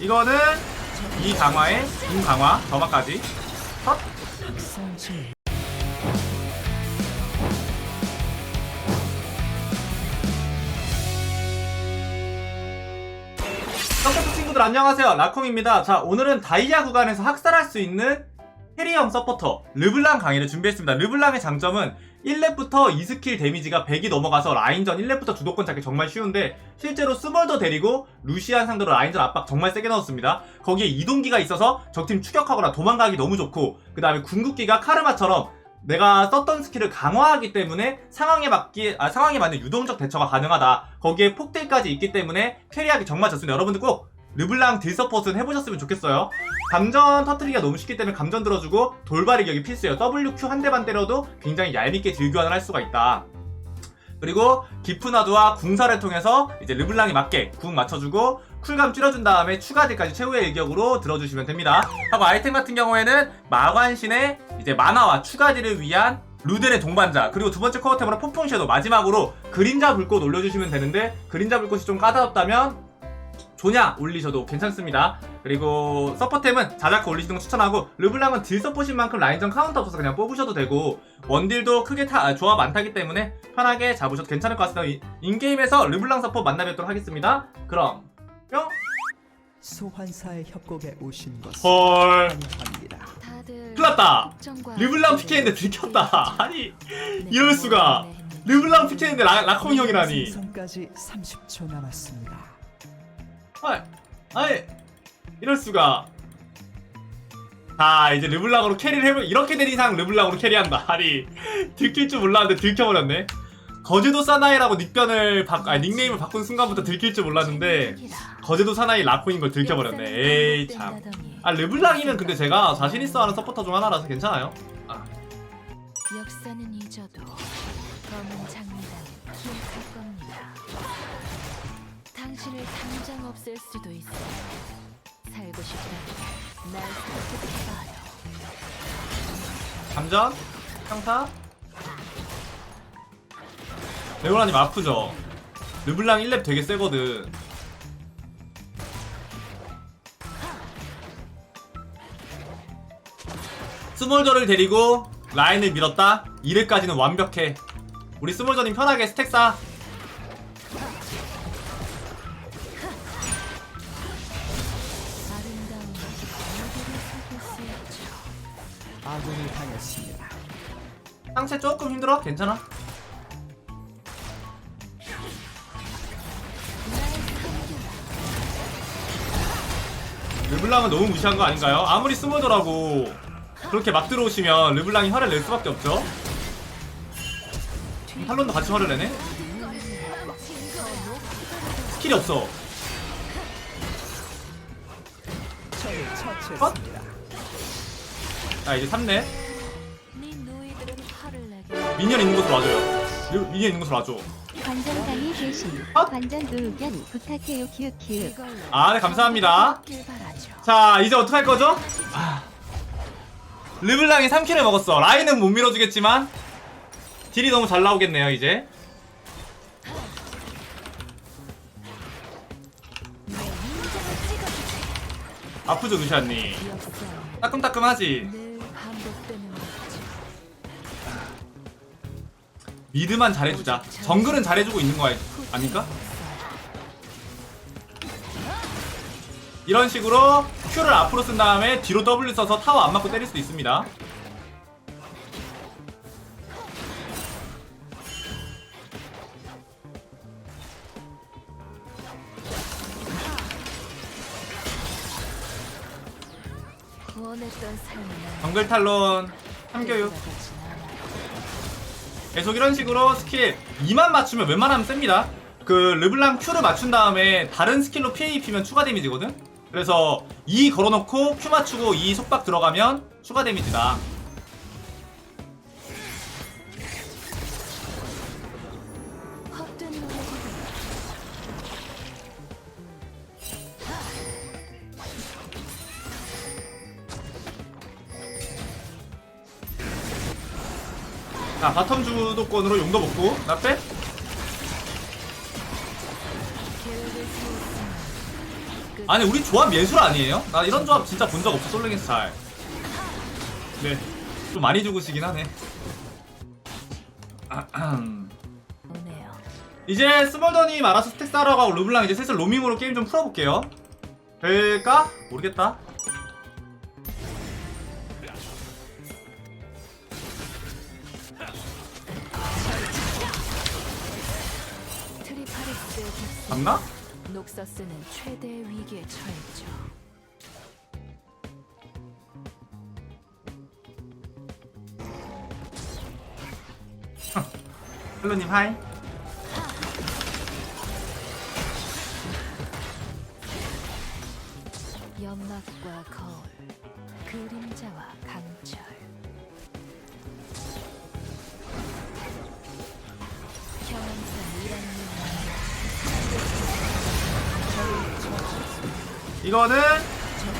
이거는 이 강화에 인 강화 저마까지. 컷 서포터 친구들 안녕하세요. 라콤입니다. 자 오늘은 다이아 구간에서 학살할 수 있는 캐리형 서포터 르블랑 강의를 준비했습니다 르블랑의 장점은 1렙부터 2스킬 데미지가 100이 넘어가서 라인전 1렙부터 주도권 잡기 정말 쉬운데 실제로 스몰더 데리고 루시안 상대로 라인전 압박 정말 세게 넣었습니다 거기에 이동기가 있어서 적팀 추격하거나 도망가기 너무 좋고 그 다음에 궁극기가 카르마처럼 내가 썼던 스킬을 강화하기 때문에 상황에 맞기 아, 상황에 맞는 유동적 대처가 가능하다. 거기에 폭딜까지 있기 때문에 캐리하기 정말 좋습니다. 여러분들 꼭 르블랑 딜 서폿은 해보셨으면 좋겠어요. 감전 터트리기가 너무 쉽기 때문에 감전 들어주고 돌발이 여기 필수예요. WQ 한 대만 때려도 굉장히 얄밉게 딜 교환을 할 수가 있다. 그리고 기프나드와 궁사를 통해서 이제 르블랑에 맞게 궁 맞춰주고 쿨감 줄여준 다음에 추가 딜까지 최후의 일격으로 들어주시면 됩니다. 하고 아이템 같은 경우에는 마관신의 이제 만화와 추가 딜을 위한 루덴의 동반자 그리고 두 번째 코어템으로 폭풍 섀도우 마지막으로 그림자 불꽃 올려주시면 되는데 그림자 불꽃이 좀 까다롭다면 조냐 올리셔도 괜찮습니다. 그리고 서퍼템은 자자크 올리시는 거 추천하고 르블랑은 딜 서포신 만큼 라인전 카운터 없어서 그냥 뽑으셔도 되고 원딜도 크게 타, 아, 조합 안 타기 때문에 편하게 잡으셔도 괜찮을 것 같습니다. 이- 인게임에서 르블랑 서포 만나뵙도록 하겠습니다. 그럼 뿅! 소환사의 협곡에 오신 것을 헐 환영합니다. 큰일 났다 르블랑 PK인데 들켰다 아니 이럴 수가 르블랑 PK인데 라, 라콤 형이라니 생성까지 30초 남았습니다. 아이, 아이, 이럴 수가. 자, 이제 르블랑으로 캐리를 해보, 이렇게 된 이상 르블랑으로 캐리한다. 아니, 들킬 줄 몰랐는데 들켜버렸네. 거제도 사나이라고 닉변을 바, 아니, 닉네임을 바꾼 순간부터 들킬 줄 몰랐는데, 거제도 사나이 라코인 걸 들켜버렸네. 에이, 참. 아, 르블랑이면 근데 제가 자신있어 하는 서포터 중 하나라서 괜찮아요. 아, 역사는 잊어도 검은 장미단을 기억할 겁니다. 당신을 당장 없앨 수도 있어. 살고 싶다면 날 선택해봐요. 감전? 평타? 레오나님 아프죠? 르블랑 1렙 되게 세거든. 스몰저를 데리고 라인을 밀었다? 2렙까지는 완벽해. 우리 스몰저님 편하게 스택 쌓 상체 조금 힘들어? 괜찮아? 르블랑은 너무 무시한 거 아닌가요? 아무리 스몰더라고 그렇게 막 들어오시면 르블랑이 화를 낼 수밖에 없죠 탈론도 같이 화를 내네? 스킬이 없어 처치했습니다. 자 이제 3렙 네 노이들은 화를 내게 미니언 있는 곳으로 와줘요 르- 미니언 있는 곳으로 와줘 제시 어? 관전 의견 부탁해요 이걸로 아네 감사합니다. 자 이제 어떡할 거죠? 아. 르블랑이 3킬을 먹었어 라인은 못 밀어주겠지만 딜이 너무 잘 나오겠네요 이제 아프죠 루시안님 따끔따끔하지 미드만 잘해주자. 정글은 잘해주고 있는 거 아니- 아닌가? 이런 식으로 Q를 앞으로 쓴 다음에 뒤로 W 써서 타워 안 맞고 때릴 수도 있습니다. 정글 탈론 참교육 계속 이런 식으로 스킬 2만 맞추면 웬만하면 셉니다. 그 르블랑 Q를 맞춘 다음에 다른 스킬로 피해 입히면 추가 데미지거든? 그래서 2 걸어놓고 Q 맞추고 2 속박 들어가면 추가 데미지다. 자 바텀 주도권으로 용도 먹고 나 빼? 아니 우리 조합 예술 아니에요? 나 이런 조합 진짜 본 적 없어 솔랭에서 잘 네. 좀 많이 죽으시긴 하네 아흠. 이제 스몰더님 알아서 스택 쌓으러 가고 르블랑 이제 슬슬 로밍으로 게임 좀 풀어볼게요 될까? 모르겠다 봤나? 녹서스는 최대 위기에 처했죠. 헬로님 하이. 이거는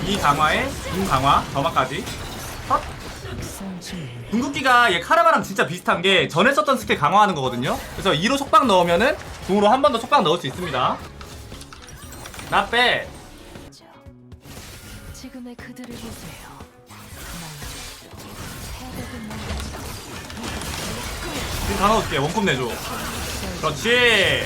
이 강화에 인 강화 점화까지. 컷. 궁극기가 얘 카르마랑 진짜 비슷한 게 전에 썼던 스킬 강화하는 거거든요. 그래서 2로 속박 넣으면은 궁으로 한 번 더 속박 넣을 수 있습니다. 나 빼. 문제죠. 지금의 그들을 보세요. 지금 다 넣어줄게. 원컵 내줘. 그렇지.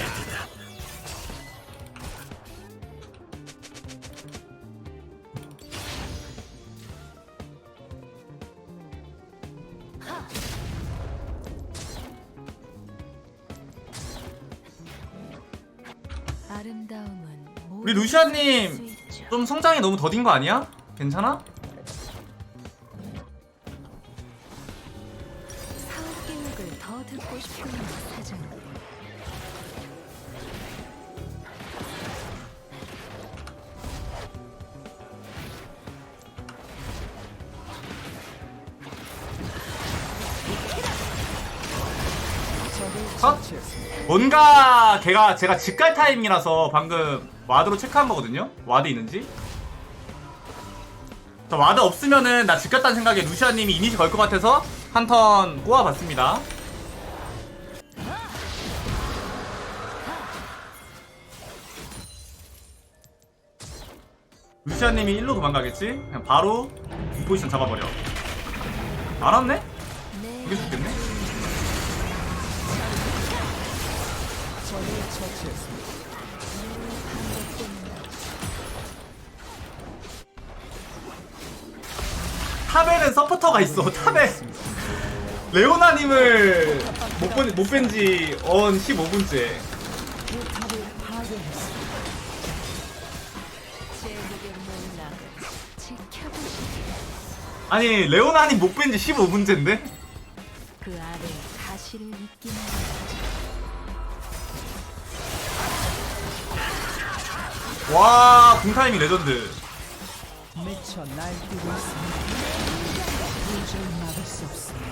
루시아님. 좀 성장이 너무 더딘 거 아니야? 괜찮아? 사업 계획을 더 듣고 싶군요, 사장님. 컷. 뭔가 걔가 제가 집갈 타이밍이라서 방금 와드로 체크한 거거든요. 와드 있는지. 저 와드 없으면은 나집 갔다는 생각에 루시아님이 이니시 걸 것 같아서 한 턴 꼬아봤습니다. 루시아님이 일로 도망가겠지? 그냥 바로 이 포지션 잡아버려. 알았네? 네. 이게 죽겠네? 적을 처치했습니다. 탑에는 서포터가 있어 탑에 레오나님을 못 뺀지 언 15분째 포탑을 파괴했습니다. 제국의 몰락을 지켜보시길. 아니 레오나님 못 뺀지 15분째인데 그 아래 가시를 잊기만. 와 궁타이밍 레전드 미쳐 날뛰고 있습니다. 도저히 막을 수 없습니다.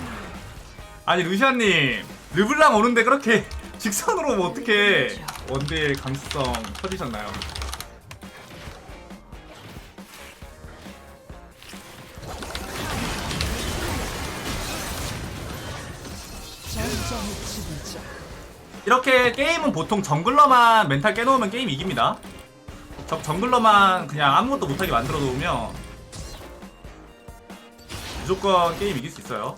아니 루시아님 르블랑 오는데 그렇게 직선으로 뭐 어떻게 원딜 감수성 터지셨나요? 이렇게 게임은 보통 정글러만 멘탈 깨놓으면 게임 이깁니다 적 정글러만 그냥 아무것도 못하게 만들어 놓으면 무조건 게임 이길 수 있어요.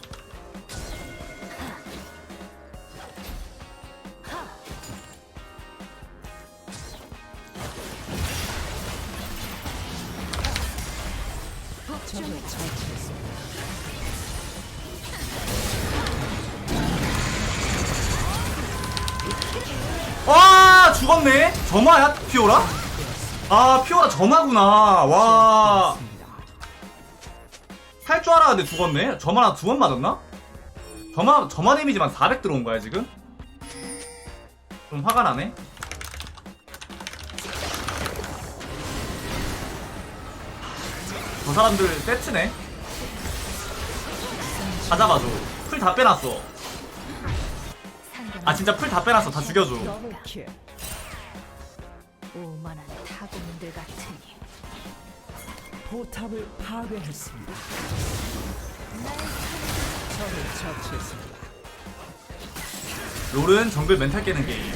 와 죽었네 점화야 피오라? 아 피오라 점화구나. 와. 할줄 알았는데 죽었네? 점화 두번 맞았나? 점화 점화 데미지만 400 들어온 거야 지금? 좀 화가 나네. 저 사람들 세트네. 다 잡아줘. 풀 다 빼놨어. 아 진짜 풀 다 빼놨어. 다 죽여줘. 오만한 타고민들 같으니 포탑을 파괴했습니다. 적을 처치했습니다. 롤은 정글 멘탈 깨는 게임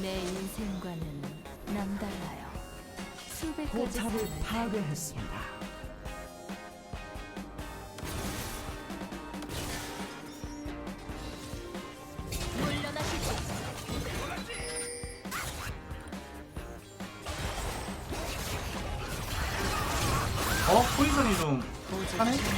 내 인생과는 남달라요. 수백 가지 포탑을 삶을 파괴했습니다. 니다.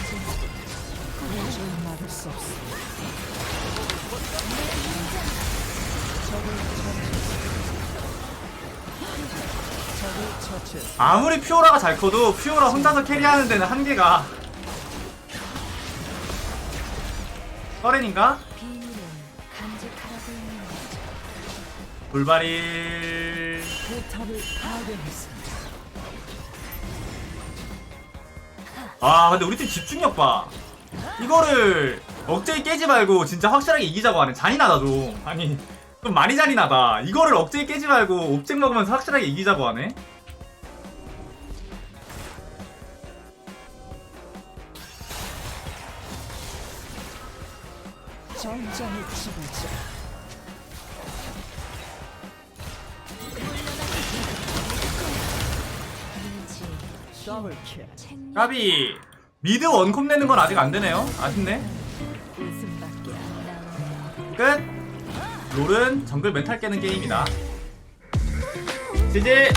아무리 피오라가 잘 커도 피오라 혼자서 캐리하는 데는 한계가 있는 거죠. 돌발이 아 근데 우리 팀 집중력 봐. 이거를 억제기 깨지 말고 진짜 확실하게 이기자고 하네. 잔인하다 좀. 아니 좀 많이 잔인하다. 이거를 억제기 깨지 말고 옵젝 먹으면서 확실하게 이기자고 하네. 전장의 지배 까비. 미드 원콤 내는 건 아직 안 되네요. 아쉽네. 끝. 롤은 정글 멘탈 깨는 게임이다. 지지